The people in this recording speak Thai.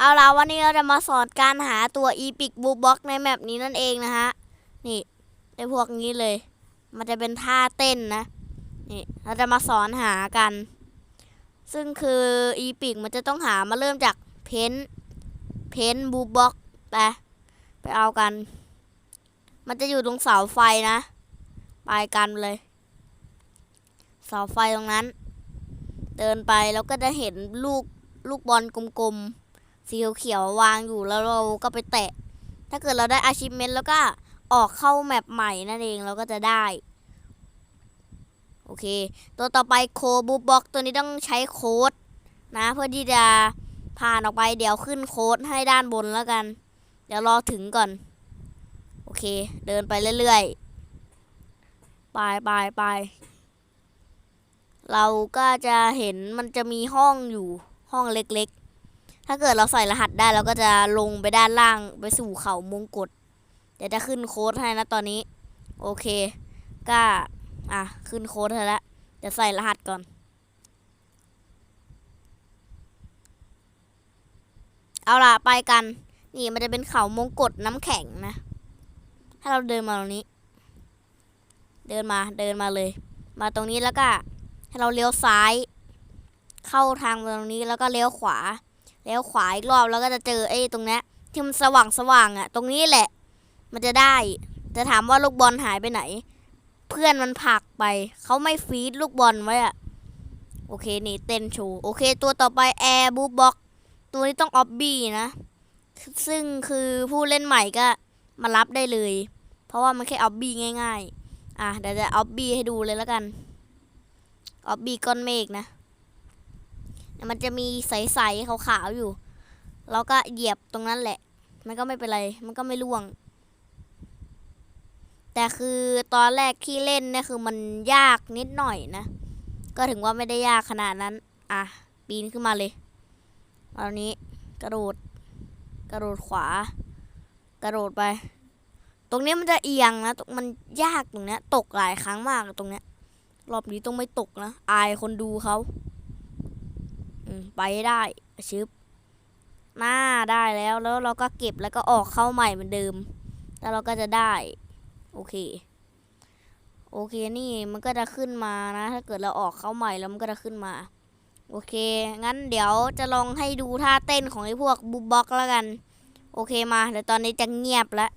เอาละวันนี้เราจะมาสอนการหาตัว Epic b o o Box ในแมปนี้นั่นเองนะฮะ นี่ในพวกนี้เลย มันจะเป็นท่าเต้นนะ นี่เราจะมาสอนหากัน ซึ่งคือ Epic มันจะต้องหามาเริ่มจากเพนเพนบูบ็อกไปไปเอากัน มันจะอยู่ตรงเสาไฟนะ ไปกันเลย เสาไฟตรงนั้น เดินไปแล้วก็จะเห็นลูกลูกบอลกลมๆ สีเขียวๆวางอยู่แล้วเราก็ไปแตะ ถ้าเกิดเราได้ achievement แล้วก็ออกเข้าแมปใหม่นั่นเองเราก็จะได้ โอเค ตัวต่อไปโคบูบ็อกตัวนี้ต้องใช้โค้ดนะ เพื่อที่จะผ่านออกไปเดี๋ยวขึ้นโค้ดให้ด้านบนแล้วกัน เดี๋ยวรอถึงก่อน โอเค เดินไปเรื่อยๆ ไปไปไปเราก็จะเห็นมันจะมีห้องอยู่ห้องเล็กๆ ถ้าเกิดเราใส่รหัสได้เราก็จะลงไปด้านล่างไปสู่เขามงกฎเดี๋ยวจะขึ้นโค้ดให้นะตอนนี้ โอเคก็อะขึ้นโค้ดให้แล้วเดี๋ยวใส่รหัสก่อน เอาล่ะไปกัน นี่มันจะเป็นเขามงกฎน้ำแข็งนะ ถ้าเราเดินมาตรงนี้ เดินมาเดินมาเลย มาตรงนี้แล้วก็ให้เราเลี้ยวซ้าย เข้าทางตรงนี้แล้วก็เลี้ยวขวา เลี้ยวขวาอีกรอบแล้วก็จะเจอไอ้ตรงนี้ที่มันสว่างสว่างๆอะ่ะตรงนี้แหละ มันจะได้จะถามว่าลูกบอลหายไปไหน เพื่อนมันผลักไป เขาไม่ฟีดลูกบอลไว้อะโอเคนี่เต้นโชว์โอเค ตัวต่อไปแอร์บูบ็อกตัวนี้ต้องออบบี้นะ ซึ่งคือผู้เล่นใหม่ก็มารับได้เลย เพราะว่ามันแค่ออบบี้ง่าย ๆ อะเดี๋ยวจะออบบี้ให้ดูเลยแล้วกันออบบี้ก้อนเมฆนะ มันจะมีใสๆขาวๆอยู่แล้วก็เหยียบตรงนั้นแหละ มันก็ไม่เป็นไร มันก็ไม่ร่วง แต่คือตอนแรกที่เล่นเนี่ยคือมันยากนิดหน่อยนะ ก็ถึงว่าไม่ได้ยากขนาดนั้น อะ ปีนขึ้นมาเลยตอนนี้กระโดด กระโดดขวา กระโดดไป ตรงนี้มันจะเอียงนะตรงมันยากตรงเนี้ย ตกหลายครั้งมากตรงเนี้ย รอบนี้ต้องไม่ตกนะ อายคนดูเขา ไปได้ชึบหน้าได้แล้วแล้วเราก็เก็บแล้วก็ออกเข้าใหม่เหมือนเดิม แล้วเราก็จะได้ โอเค โอเคนี่มันก็จะขึ้นมานะ ถ้าเกิดเราออกเข้าใหม่แล้วมันก็จะขึ้นมา โอเค งั้นเดี๋ยวจะลองให้ดูท่าเต้นของไอ้พวกบูบ็อกแล้วกัน โอเคมาเดี๋ยวตอนนี้จะเงียบแล้ว